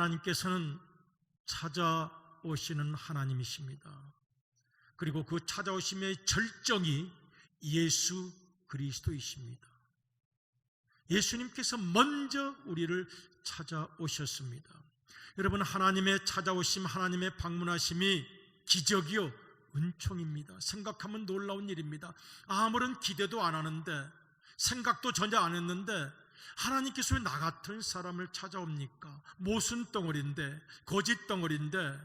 하나님께서는 찾아오시는 하나님이십니다. 그리고 그 찾아오심의 절정이 예수 그리스도이십니다. 예수님께서 먼저 우리를 찾아오셨습니다. 여러분 하나님의 찾아오심, 하나님의 방문하심이 기적이요 은총입니다. 생각하면 놀라운 일입니다. 아무런 기대도 안 하는데 생각도 전혀 안 했는데 하나님께서 왜 나 같은 사람을 찾아옵니까? 모순 덩어리인데 거짓 덩어리인데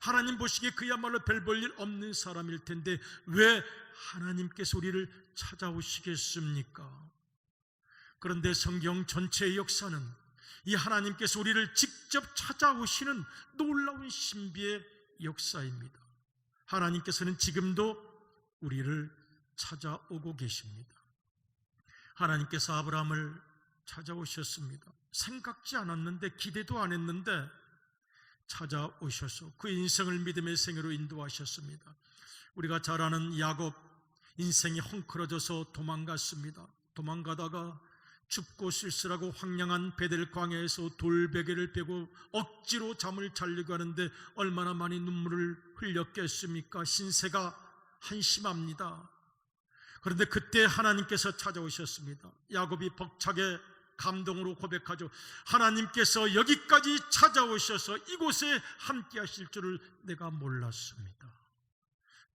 하나님 보시기에 그야말로 별 볼 일 없는 사람일 텐데 왜 하나님께서 우리를 찾아오시겠습니까? 그런데 성경 전체의 역사는 이 하나님께서 우리를 직접 찾아오시는 놀라운 신비의 역사입니다. 하나님께서는 지금도 우리를 찾아오고 계십니다. 하나님께서 아브라함을 찾아오셨습니다. 생각지 않았는데 기대도 안 했는데 찾아오셔서 그 인생을 믿음의 생애로 인도하셨습니다. 우리가 잘 아는 야곱 인생이 헝클어져서 도망갔습니다. 도망가다가 춥고 쓸쓸하고 황량한 베델 광야에서 돌베개를 베고 억지로 잠을 자려고 하는데 얼마나 많이 눈물을 흘렸겠습니까? 신세가 한심합니다. 그런데 그때 하나님께서 찾아오셨습니다. 야곱이 벅차게 감동으로 고백하죠. 하나님께서 여기까지 찾아오셔서 이곳에 함께 하실 줄을 내가 몰랐습니다.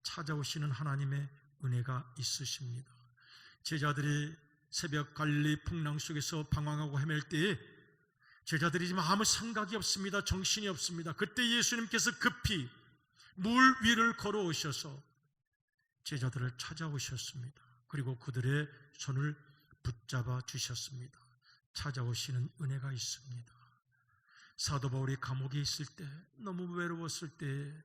찾아오시는 하나님의 은혜가 있으십니다. 제자들이 새벽 갈리 풍랑 속에서 방황하고 헤맬 때에 제자들이 지금 아무 생각이 없습니다. 정신이 없습니다. 그때 예수님께서 급히 물 위를 걸어오셔서 제자들을 찾아오셨습니다. 그리고 그들의 손을 붙잡아 주셨습니다. 찾아오시는 은혜가 있습니다. 사도 바울이 감옥에 있을 때 너무 외로웠을 때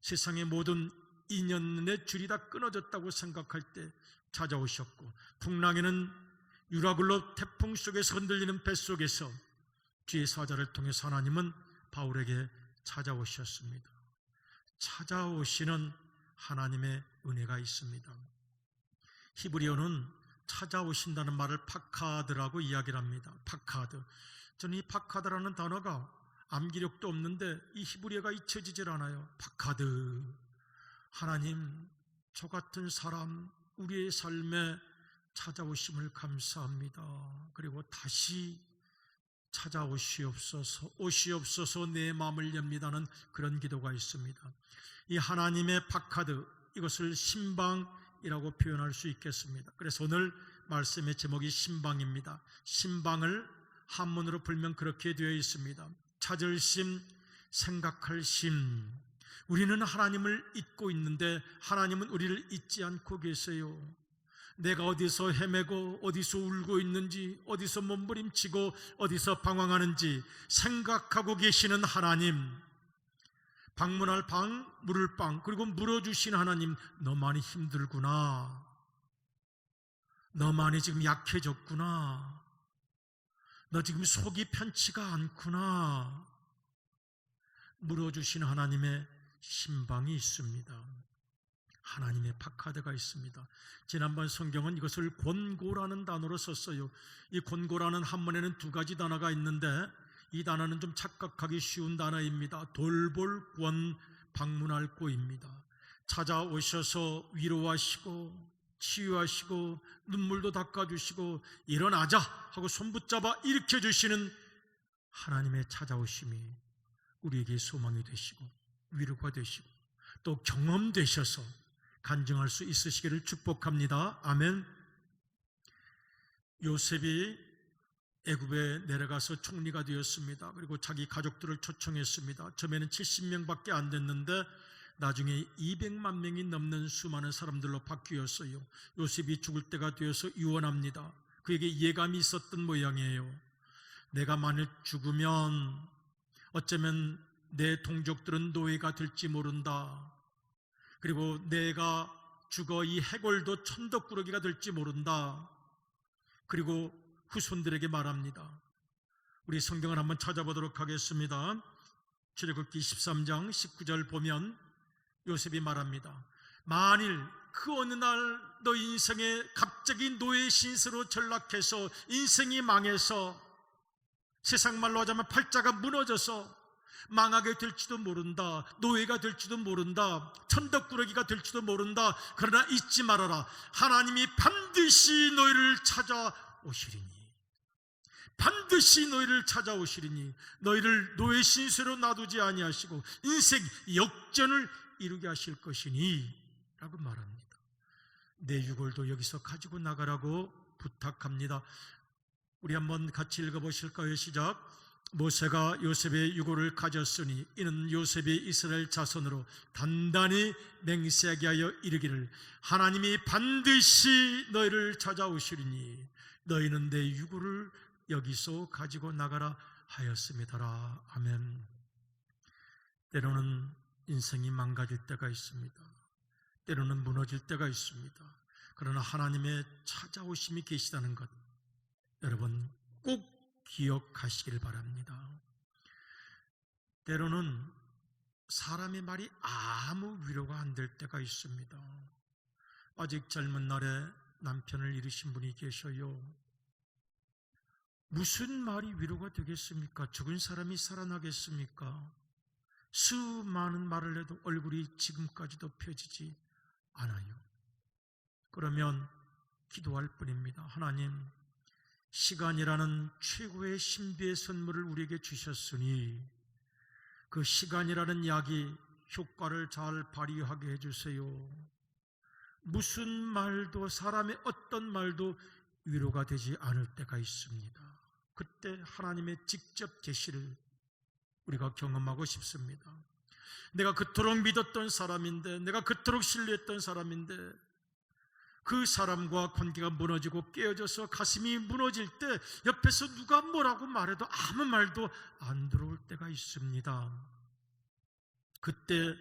세상의 모든 인연의 줄이 다 끊어졌다고 생각할 때 찾아오셨고 풍랑에는 유라굴로 태풍 속에서 흔들리는 뱃속에서 주의 사자를 통해서 하나님은 바울에게 찾아오셨습니다. 찾아오시는 하나님의 은혜가 있습니다. 히브리어는 찾아오신다는 말을 파카드라고 이야기를 합니다. 파카드. 저는 이 파카드라는 단어가 암기력도 없는데 이 히브리어가 잊혀지질 않아요. 파카드. 하나님, 저 같은 사람, 우리의 삶에 찾아오심을 감사합니다. 그리고 다시 찾아오시옵소서, 오시옵소서 내 마음을 엽니다는 그런 기도가 있습니다. 이 하나님의 파카드, 이것을 신방이라고 표현할 수 있겠습니다. 그래서 오늘 말씀의 제목이 신방입니다. 신방을 한문으로 불면 그렇게 되어 있습니다. 찾을 심, 생각할 심. 우리는 하나님을 잊고 있는데 하나님은 우리를 잊지 않고 계세요. 내가 어디서 헤매고 어디서 울고 있는지 어디서 몸부림치고 어디서 방황하는지 생각하고 계시는 하나님. 방문할 방 물을 빵 그리고 물어주신 하나님 너 많이 힘들구나. 너 많이 지금 약해졌구나. 너 지금 속이 편치가 않구나. 물어주신 하나님의 신방이 있습니다. 하나님의 파카드가 있습니다. 지난번 성경은 이것을 권고라는 단어로 썼어요. 이 권고라는 한문에는 두 가지 단어가 있는데 이 단어는 좀 착각하기 쉬운 단어입니다. 돌볼 권 방문할 고입니다. 찾아오셔서 위로하시고 치유하시고 눈물도 닦아주시고 일어나자 하고 손 붙잡아 일으켜 주시는 하나님의 찾아오심이 우리에게 소망이 되시고 위로가 되시고 또 경험되셔서 간증할 수 있으시기를 축복합니다. 아멘. 요셉이 애굽에 내려가서 총리가 되었습니다. 그리고 자기 가족들을 초청했습니다. 처음에는 70명밖에 안 됐는데 나중에 200만 명이 넘는 수많은 사람들로 바뀌었어요. 요셉이 죽을 때가 되어서 유언합니다. 그에게 예감이 있었던 모양이에요. 내가 만일 죽으면 어쩌면 내 동족들은 노예가 될지 모른다. 그리고 내가 죽어 이 해골도 천덕꾸러기가 될지 모른다. 그리고 후손들에게 말합니다. 우리 성경을 한번 찾아보도록 하겠습니다. 출애굽기 13장 19절 보면 요셉이 말합니다. 만일 그 어느 날 너 인생에 갑자기 노예 신세로 전락해서 인생이 망해서 세상 말로 하자면 팔자가 무너져서 망하게 될지도 모른다. 노예가 될지도 모른다. 천덕꾸러기가 될지도 모른다. 그러나 잊지 말아라. 하나님이 반드시 너희를 찾아오시리니. 반드시 너희를 찾아오시리니 너희를 노예 신세로 놔두지 아니하시고 인생 역전을 이루게 하실 것이니 라고 말합니다. 내 유골도 여기서 가지고 나가라고 부탁합니다. 우리 한번 같이 읽어보실까요? 시작. 모세가 요셉의 유골을 가졌으니 이는 요셉이 이스라엘 자손으로 단단히 맹세하게 하여 이르기를 하나님이 반드시 너희를 찾아오시리니 너희는 내 유골을 여기서 가지고 나가라 하였음이더라. 아멘. 때로는 인생이 망가질 때가 있습니다. 때로는 무너질 때가 있습니다. 그러나 하나님의 찾아오심이 계시다는 것 여러분 꼭 기억하시길 바랍니다. 때로는 사람의 말이 아무 위로가 안 될 때가 있습니다. 아직 젊은 날에 남편을 잃으신 분이 계셔요. 무슨 말이 위로가 되겠습니까? 죽은 사람이 살아나겠습니까? 수많은 말을 해도 얼굴이 지금까지도 펴지지 않아요. 그러면 기도할 뿐입니다. 하나님, 시간이라는 최고의 신비의 선물을 우리에게 주셨으니 그 시간이라는 약이 효과를 잘 발휘하게 해주세요. 무슨 말도 사람의 어떤 말도 위로가 되지 않을 때가 있습니다. 그때 하나님의 직접 계시를 우리가 경험하고 싶습니다. 내가 그토록 믿었던 사람인데, 내가 그토록 신뢰했던 사람인데, 그 사람과 관계가 무너지고 깨어져서 가슴이 무너질 때 옆에서 누가 뭐라고 말해도 아무 말도 안 들어올 때가 있습니다. 그때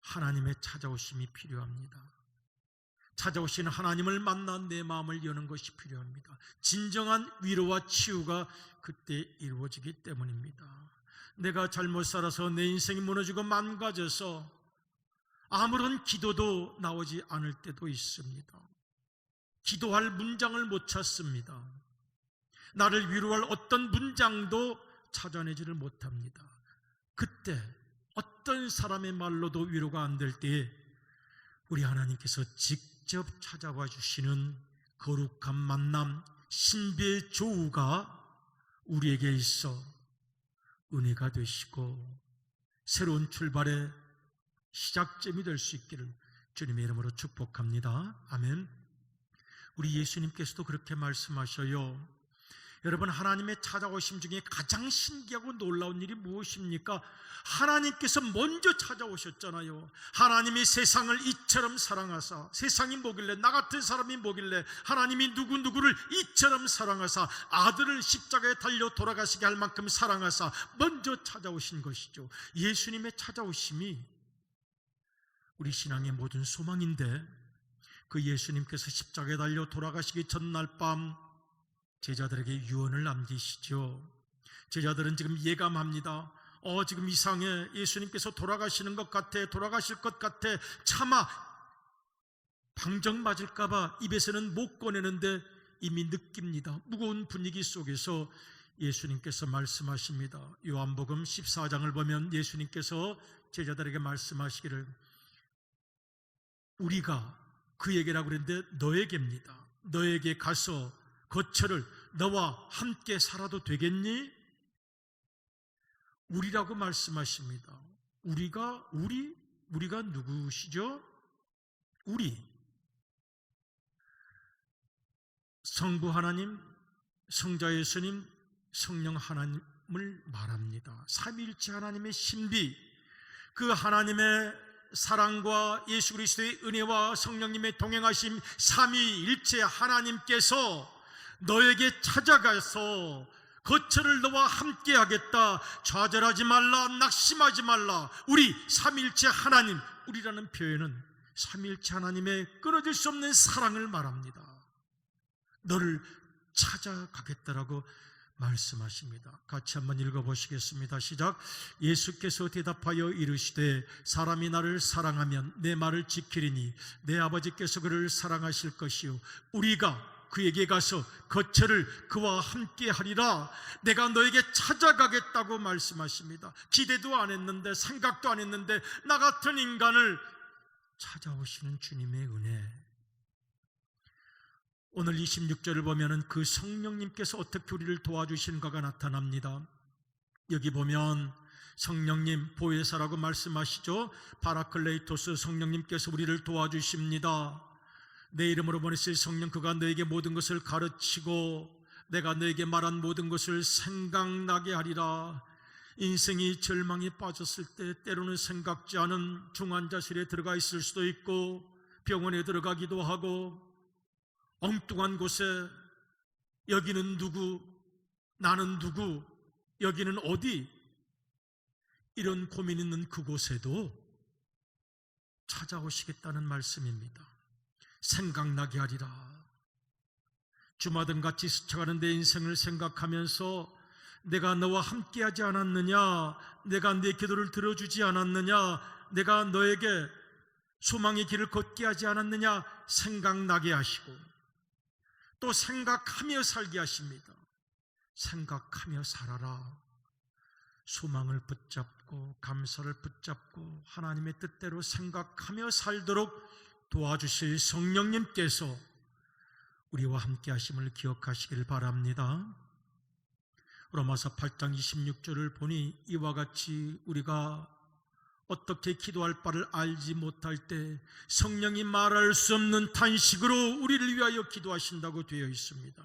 하나님의 찾아오심이 필요합니다. 찾아오시는 하나님을 만나 내 마음을 여는 것이 필요합니다. 진정한 위로와 치유가 그때 이루어지기 때문입니다. 내가 잘못 살아서 내 인생이 무너지고 망가져서 아무런 기도도 나오지 않을 때도 있습니다. 기도할 문장을 못 찾습니다. 나를 위로할 어떤 문장도 찾아내지를 못합니다. 그때 어떤 사람의 말로도 위로가 안 될 때에 우리 하나님께서 직접 찾아와 주시는 거룩한 만남, 신비의 조우가 우리에게 있어 은혜가 되시고 새로운 출발의 시작점이 될 수 있기를 주님의 이름으로 축복합니다. 아멘. 우리 예수님께서도 그렇게 말씀하셔요. 여러분 하나님의 찾아오심 중에 가장 신기하고 놀라운 일이 무엇입니까? 하나님께서 먼저 찾아오셨잖아요. 하나님이 세상을 이처럼 사랑하사 세상이 뭐길래 나 같은 사람이 뭐길래 하나님이 누구 누구를 이처럼 사랑하사 아들을 십자가에 달려 돌아가시게 할 만큼 사랑하사 먼저 찾아오신 것이죠. 예수님의 찾아오심이 우리 신앙의 모든 소망인데 그 예수님께서 십자가에 달려 돌아가시기 전날 밤 제자들에게 유언을 남기시죠. 제자들은 지금 예감합니다. 어, 지금 이상해. 예수님께서 돌아가시는 것 같아. 돌아가실 것 같아. 차마 방정 맞을까봐 입에서는 못 꺼내는데 이미 느낍니다. 무거운 분위기 속에서 예수님께서 말씀하십니다. 요한복음 14장을 보면 예수님께서 제자들에게 말씀하시기를 우리가 그에게라고 그랬는데 너에게입니다. 너에게 가서 거처를 너와 함께 살아도 되겠니? 우리라고 말씀하십니다. 우리가 우리 우리가 누구시죠? 우리 성부 하나님, 성자 예수님, 성령 하나님을 말합니다. 삼위일체 하나님의 신비, 그 하나님의 사랑과 예수 그리스도의 은혜와 성령님의 동행하심 삼위일체 하나님께서 너에게 찾아가서 거처를 너와 함께 하겠다. 좌절하지 말라. 낙심하지 말라. 우리 삼일체 하나님, 우리라는 표현은 삼일체 하나님의 끊어질 수 없는 사랑을 말합니다. 너를 찾아가겠다라고 말씀하십니다. 같이 한번 읽어보시겠습니다. 시작. 예수께서 대답하여 이르시되 사람이 나를 사랑하면 내 말을 지키리니 내 아버지께서 그를 사랑하실 것이요 우리가 그에게 가서 거처를 그와 함께 하리라 내가 너에게 찾아가겠다고 말씀하십니다. 기대도 안 했는데 생각도 안 했는데 나 같은 인간을 찾아오시는 주님의 은혜. 오늘 26절을 보면은 그 성령님께서 어떻게 우리를 도와주시는가가 나타납니다. 여기 보면 성령님 보혜사라고 말씀하시죠. 바라클레이토스 성령님께서 우리를 도와주십니다. 내 이름으로 보내실 성령 그가 너에게 모든 것을 가르치고 내가 너에게 말한 모든 것을 생각나게 하리라. 인생이 절망에 빠졌을 때 때로는 생각지 않은 중환자실에 들어가 있을 수도 있고 병원에 들어가기도 하고 엉뚱한 곳에 여기는 누구 나는 누구 여기는 어디 이런 고민 있는 그곳에도 찾아오시겠다는 말씀입니다. 생각나게 하리라. 주마등 같이 스쳐가는 내 인생을 생각하면서 내가 너와 함께하지 않았느냐? 내가 내 기도를 들어주지 않았느냐? 내가 너에게 소망의 길을 걷게 하지 않았느냐? 생각나게 하시고 또 생각하며 살게 하십니다. 생각하며 살아라. 소망을 붙잡고 감사를 붙잡고 하나님의 뜻대로 생각하며 살도록 도와주실 성령님께서 우리와 함께 하심을 기억하시길 바랍니다. 로마서 8장 26절을 보니 이와 같이 우리가 어떻게 기도할 바를 알지 못할 때 성령이 말할 수 없는 탄식으로 우리를 위하여 기도하신다고 되어 있습니다.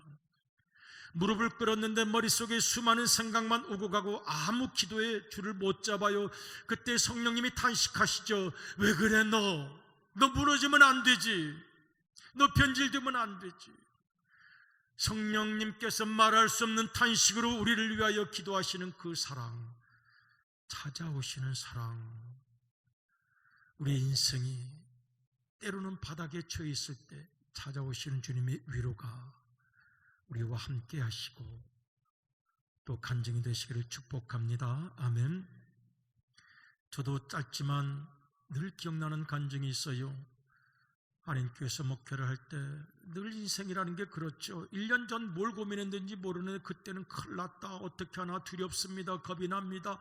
무릎을 꿇었는데 머릿속에 수많은 생각만 오고 가고 아무 기도에 줄을 못 잡아요. 그때 성령님이 탄식하시죠. 왜 그래 너? 너 무너지면 안 되지. 너 변질되면 안 되지. 성령님께서 말할 수 없는 탄식으로 우리를 위하여 기도하시는 그 사랑, 찾아오시는 사랑, 우리 인생이 때로는 바닥에 처해 있을 때 찾아오시는 주님의 위로가 우리와 함께 하시고 또 간증이 되시기를 축복합니다. 아멘. 저도 짧지만 늘 기억나는 간증이 있어요. 한인교회에서 목회를 할 때 늘 인생이라는 게 그렇죠. 1년 전 뭘 고민했는지 모르는데 그때는 큰일 났다. 어떻게 하나 두렵습니다. 겁이 납니다.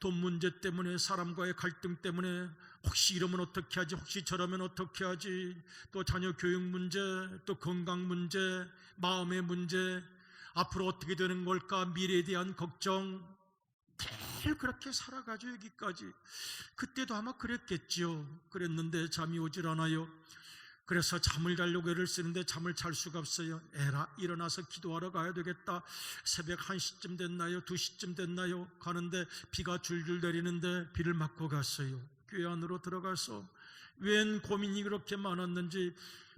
돈 문제 때문에 사람과의 갈등 때문에 혹시 이러면 어떻게 하지? 혹시 저러면 어떻게 하지? 또 자녀 교육 문제, 또 건강 문제, 마음의 문제, 앞으로 어떻게 되는 걸까? 미래에 대한 걱정, 늘 그렇게 살아가죠 여기까지 그때도 아마 그랬겠지요 그랬는데 잠이 오질 않아요 그래서 잠을 자려고 애를 쓰는데 잠을 잘 수가 없어요. 에라 일어나서 기도하러 가야 되겠다. 새벽 1시쯤 됐나요? 2시쯤 됐나요? 가는데 비가 줄줄 내리는데 비를 맞고 갔어요. 교회 안으로 들어가서 웬 고민이 그렇게 많았는지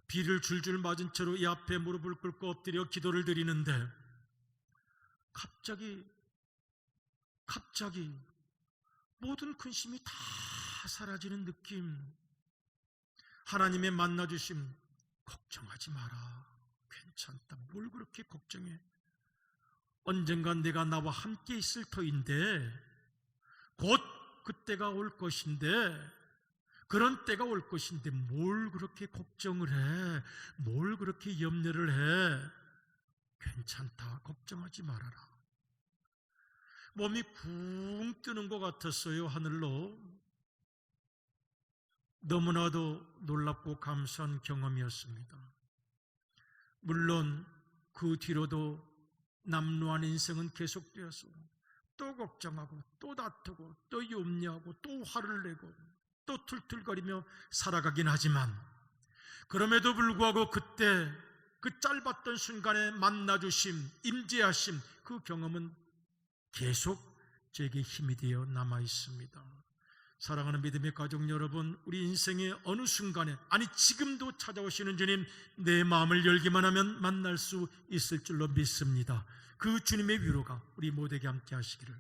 비를 줄줄 맞은 채로 이 앞에 무릎을 꿇고 엎드려 기도를 드리는데 갑자기 갑자기 모든 근심이 다 사라지는 느낌. 하나님의 만나 주심, 걱정하지 마라. 괜찮다. 뭘 그렇게 걱정해? 언젠간 내가 나와 함께 있을 터인데, 곧 그때가 올 것인데, 그런 때가 올 것인데, 뭘 그렇게 걱정을 해? 뭘 그렇게 염려를 해? 괜찮다. 걱정하지 말아라. 몸이 쿵 뜨는 것 같았어요, 하늘로. 너무나도 놀랍고 감사한 경험이었습니다. 물론 그 뒤로도 남루한 인생은 계속되어서 또 걱정하고 또 다투고 또 염려하고 또 화를 내고 또 툴툴거리며 살아가긴 하지만 그럼에도 불구하고 그때 그 짧았던 순간에 만나주심, 임재하심 그 경험은 계속 제게 힘이 되어 남아 있습니다. 사랑하는 믿음의 가족 여러분, 우리 인생의 어느 순간에, 아니 지금도 찾아오시는 주님, 내 마음을 열기만 하면 만날 수 있을 줄로 믿습니다. 그 주님의 위로가 우리 모두에게 함께 하시기를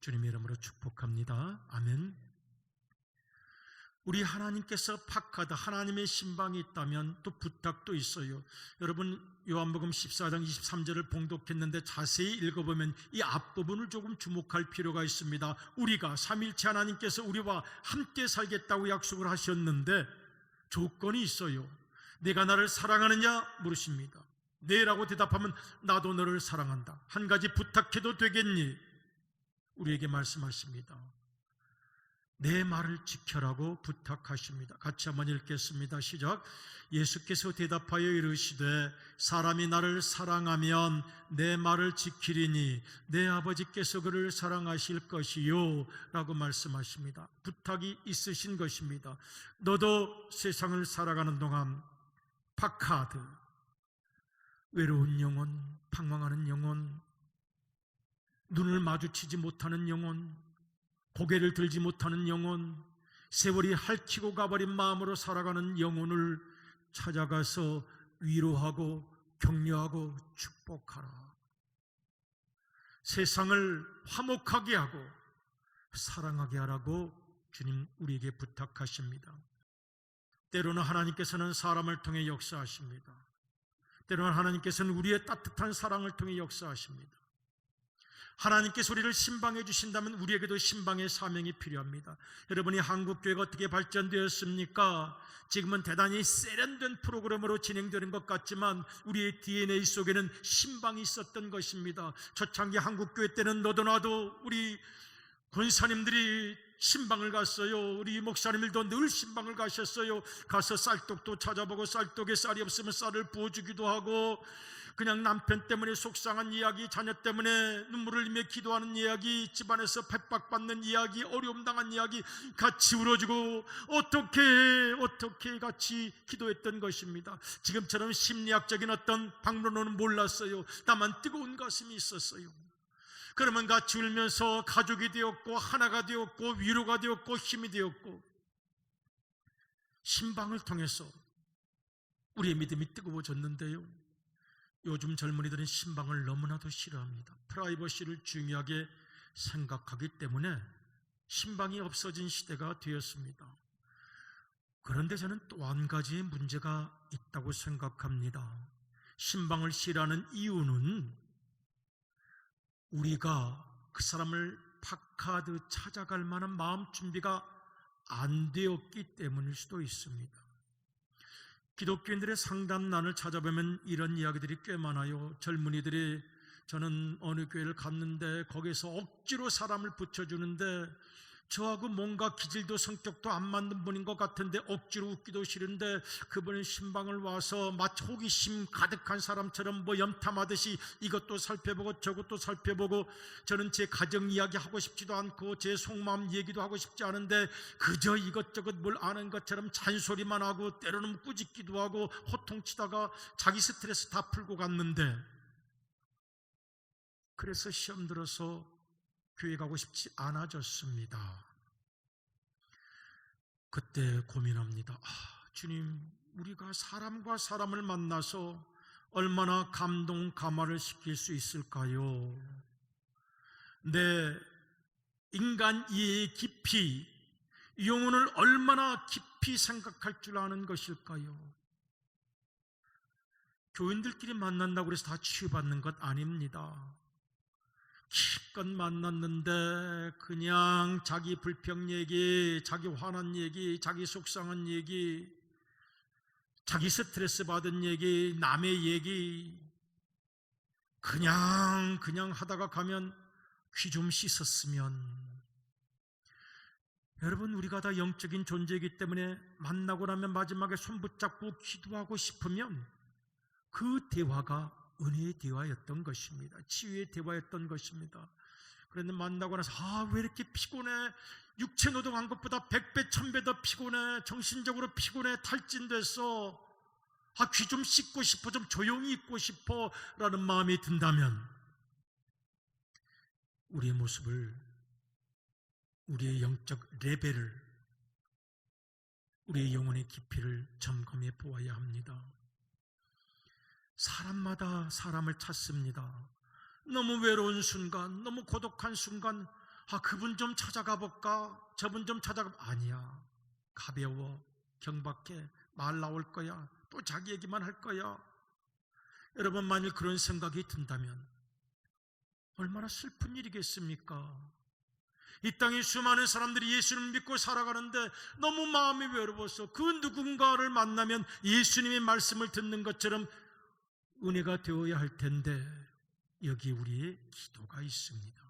주님의 이름으로 축복합니다. 아멘. 우리 하나님께서 팍하다 하나님의 신방이 있다면 또 부탁도 있어요. 여러분 요한복음 14장 23절을 봉독했는데 자세히 읽어보면 이 앞부분을 조금 주목할 필요가 있습니다. 우리가 삼일체 하나님께서 우리와 함께 살겠다고 약속을 하셨는데 조건이 있어요. 내가 나를 사랑하느냐 물으십니다. 네라고 대답하면 나도 너를 사랑한다. 한 가지 부탁해도 되겠니? 우리에게 말씀하십니다. 내 말을 지켜라고 부탁하십니다. 같이 한번 읽겠습니다. 시작. 예수께서 대답하여 이르시되 사람이 나를 사랑하면 내 말을 지키리니 내 아버지께서 그를 사랑하실 것이요 라고 말씀하십니다. 부탁이 있으신 것입니다. 너도 세상을 살아가는 동안 파카드 외로운 영혼, 방황하는 영혼, 눈을 마주치지 못하는 영혼, 고개를 들지 못하는 영혼, 세월이 핥히고 가버린 마음으로 살아가는 영혼을 찾아가서 위로하고 격려하고 축복하라. 세상을 화목하게 하고 사랑하게 하라고 주님 우리에게 부탁하십니다. 때로는 하나님께서는 사람을 통해 역사하십니다. 때로는 하나님께서는 우리의 따뜻한 사랑을 통해 역사하십니다. 하나님께서 우리를 신방해 주신다면 우리에게도 신방의 사명이 필요합니다. 여러분이 한국교회가 어떻게 발전되었습니까? 지금은 대단히 세련된 프로그램으로 진행되는 것 같지만 우리의 DNA 속에는 신방이 있었던 것입니다. 초창기 한국교회 때는 너도 나도 우리 권사님들이 신방을 갔어요. 우리 목사님들도 늘 신방을 가셨어요. 가서 쌀떡도 찾아보고 쌀떡에 쌀이 없으면 쌀을 부어주기도 하고 그냥 남편 때문에 속상한 이야기, 자녀 때문에 눈물을 흘리며 기도하는 이야기, 집안에서 핍박받는 이야기, 어려움 당한 이야기 같이 울어주고 어떻게 어떻게 같이 기도했던 것입니다. 지금처럼 심리학적인 어떤 방법론은 몰랐어요. 다만 뜨거운 가슴이 있었어요. 그러면 같이 울면서 가족이 되었고 하나가 되었고 위로가 되었고 힘이 되었고 신방을 통해서 우리의 믿음이 뜨거워졌는데요. 요즘 젊은이들은 신방을 너무나도 싫어합니다. 프라이버시를 중요하게 생각하기 때문에 신방이 없어진 시대가 되었습니다. 그런데 저는 또 한 가지의 문제가 있다고 생각합니다. 신방을 싫어하는 이유는 우리가 그 사람을 파카드 찾아갈 만한 마음 준비가 안 되었기 때문일 수도 있습니다. 기독교인들의 상담란을 찾아보면 이런 이야기들이 꽤 많아요. 젊은이들이 저는 어느 교회를 갔는데 거기서 억지로 사람을 붙여주는데 저하고 뭔가 기질도 성격도 안 맞는 분인 것 같은데 억지로 웃기도 싫은데 그분은 신방을 와서 마치 호기심 가득한 사람처럼 뭐 염탐하듯이 이것도 살펴보고 저것도 살펴보고 저는 제 가정 이야기 하고 싶지도 않고 제 속마음 얘기도 하고 싶지 않은데 그저 이것저것 뭘 아는 것처럼 잔소리만 하고 때로는 꾸짖기도 하고 호통치다가 자기 스트레스 다 풀고 갔는데 그래서 시험 들어서 교회 가고 싶지 않아졌습니다. 그때 고민합니다. 아, 주님, 우리가 사람과 사람을 만나서 얼마나 감동, 감화를 시킬 수 있을까요? 내 인간 이해의 깊이, 영혼을 얼마나 깊이 생각할 줄 아는 것일까요? 교인들끼리 만난다고 해서 다 치유받는 것 아닙니다. 기껏 만났는데 그냥 자기 불평 얘기, 자기 화난 얘기, 자기 속상한 얘기, 자기 스트레스 받은 얘기, 남의 얘기. 그냥 그냥 하다가 가면 귀 좀 씻었으면. 여러분 우리가 다 영적인 존재이기 때문에 만나고 나면 마지막에 손 붙잡고 기도하고 싶으면 그 대화가 은혜의 대화였던 것입니다. 치유의 대화였던 것입니다. 그런데 만나고 나서 아 왜 이렇게 피곤해 육체 노동한 것보다 백배 천배 더 피곤해 정신적으로 피곤해 탈진됐어 아귀 좀 씻고 싶어 좀 조용히 있고 싶어 라는 마음이 든다면 우리의 모습을 우리의 영적 레벨을 우리의 영혼의 깊이를 점검해 보아야 합니다. 사람마다 사람을 찾습니다. 너무 외로운 순간, 너무 고독한 순간, 아, 그분 좀 찾아가 볼까? 저분 좀 찾아가, 아니야. 가벼워. 경박해. 말 나올 거야. 또 자기 얘기만 할 거야. 여러분, 만일 그런 생각이 든다면, 얼마나 슬픈 일이겠습니까? 이 땅에 수많은 사람들이 예수를 믿고 살아가는데 너무 마음이 외로워서 그 누군가를 만나면 예수님의 말씀을 듣는 것처럼 은혜가 되어야 할 텐데 여기 우리의 기도가 있습니다.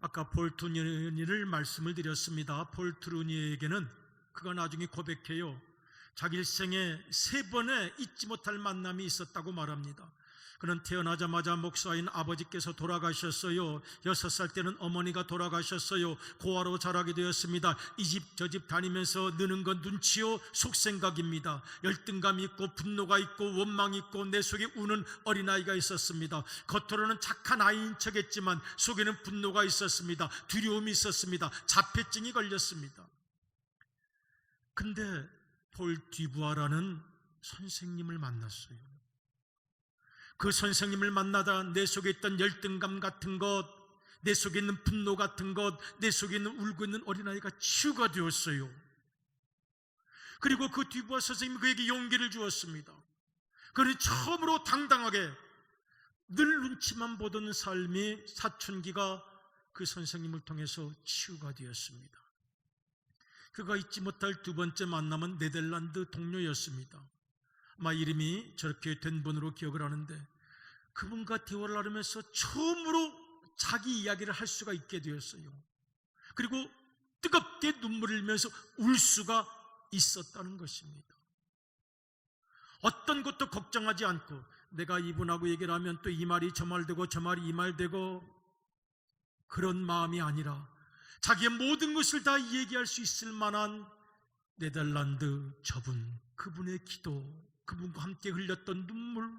아까 폴트루니를 말씀을 드렸습니다. 폴트루니에게는 그가 나중에 고백해요. 자기 일생에 세 번의 잊지 못할 만남이 있었다고 말합니다. 그는 태어나자마자 목사인 아버지께서 돌아가셨어요. 여섯 살 때는 어머니가 돌아가셨어요. 고아로 자라게 되었습니다. 이 집 저 집 다니면서 느는 건 눈치요 속생각입니다. 열등감 있고 분노가 있고 원망이 있고 내 속에 우는 어린아이가 있었습니다. 겉으로는 착한 아이인 척했지만 속에는 분노가 있었습니다. 두려움이 있었습니다. 자폐증이 걸렸습니다. 근데 폴 디부아라는 선생님을 만났어요. 그 선생님을 만나다 내 속에 있던 열등감 같은 것, 내 속에 있는 분노 같은 것, 내 속에 있는 울고 있는 어린아이가 치유가 되었어요. 그리고 그 뒤부와 선생님이 그에게 용기를 주었습니다. 그는 처음으로 당당하게 늘 눈치만 보던 삶이 사춘기가 그 선생님을 통해서 치유가 되었습니다. 그가 잊지 못할 두 번째 만남은 네덜란드 동료였습니다. 아마 이름이 저렇게 된 분으로 기억을 하는데 그분과 대화를 나누면서 처음으로 자기 이야기를 할 수가 있게 되었어요. 그리고 뜨겁게 눈물을 흘리면서 울 수가 있었다는 것입니다. 어떤 것도 걱정하지 않고 내가 이분하고 얘기를 하면 또 이 말이 저 말 되고 저 말이 이 말 되고 그런 마음이 아니라 자기의 모든 것을 다 얘기할 수 있을 만한 네덜란드 저분, 그분의 기도, 그분과 함께 흘렸던 눈물,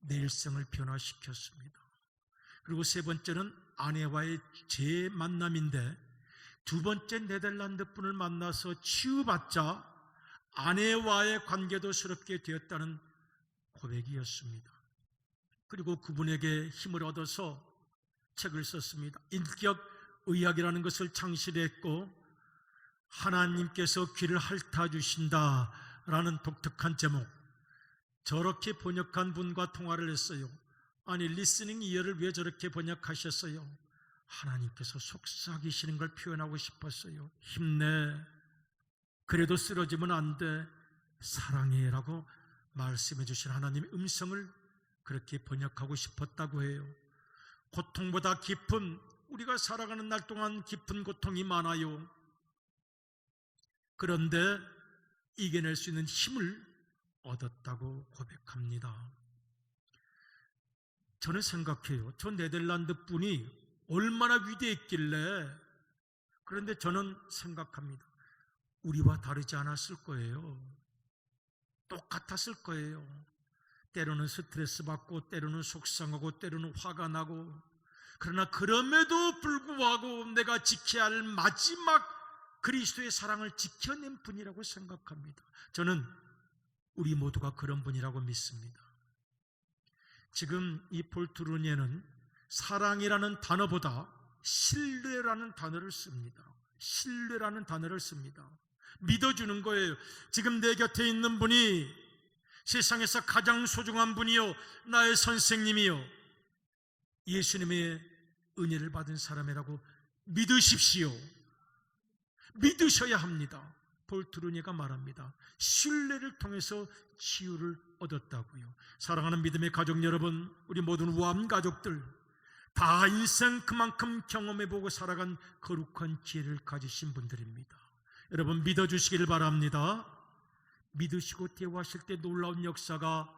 내 일생을 변화시켰습니다. 그리고 세 번째는 아내와의 재만남인데 두 번째 네덜란드 분을 만나서 치유받자 아내와의 관계도 새롭게 되었다는 고백이었습니다. 그리고 그분에게 힘을 얻어서 책을 썼습니다. 인격 의학이라는 것을 창실했고 하나님께서 귀를 핥아 주신다 라는 독특한 제목. 저렇게 번역한 분과 통화를 했어요. 아니 리스닝 이어를 왜 저렇게 번역하셨어요? 하나님께서 속삭이시는 걸 표현하고 싶었어요. 힘내. 그래도 쓰러지면 안 돼. 사랑해 라고 말씀해 주신 하나님의 음성을 그렇게 번역하고 싶었다고 해요. 고통보다 깊은 우리가 살아가는 날 동안 깊은 고통이 많아요. 그런데 이겨낼 수 있는 힘을 얻었다고 고백합니다. 저는 생각해요. 저 네덜란드 분이 얼마나 위대했길래 그런데 저는 생각합니다. 우리와 다르지 않았을 거예요. 똑같았을 거예요. 때로는 스트레스 받고, 때로는 속상하고, 때로는 화가 나고, 그러나 그럼에도 불구하고 내가 지켜야 할 마지막 그리스도의 사랑을 지켜낸 분이라고 생각합니다. 저는 우리 모두가 그런 분이라고 믿습니다. 지금 이 폴트루니에는 사랑이라는 단어보다 신뢰라는 단어를 씁니다. 신뢰라는 단어를 씁니다. 믿어주는 거예요. 지금 내 곁에 있는 분이 세상에서 가장 소중한 분이요. 나의 선생님이요. 예수님의 은혜를 받은 사람이라고 믿으십시오. 믿으셔야 합니다. 볼트루니가 말합니다. 신뢰를 통해서 치유를 얻었다고요. 사랑하는 믿음의 가족 여러분, 우리 모든 우암 가족들 다 인생 그만큼 경험해보고 살아간 거룩한 지혜를 가지신 분들입니다. 여러분 믿어주시기를 바랍니다. 믿으시고 대화하실 때 놀라운 역사가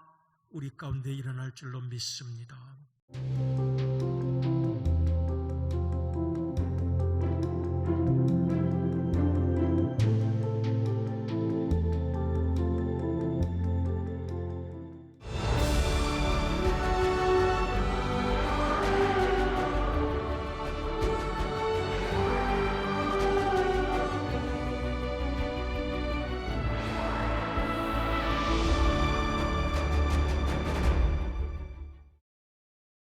우리 가운데 일어날 줄로 믿습니다.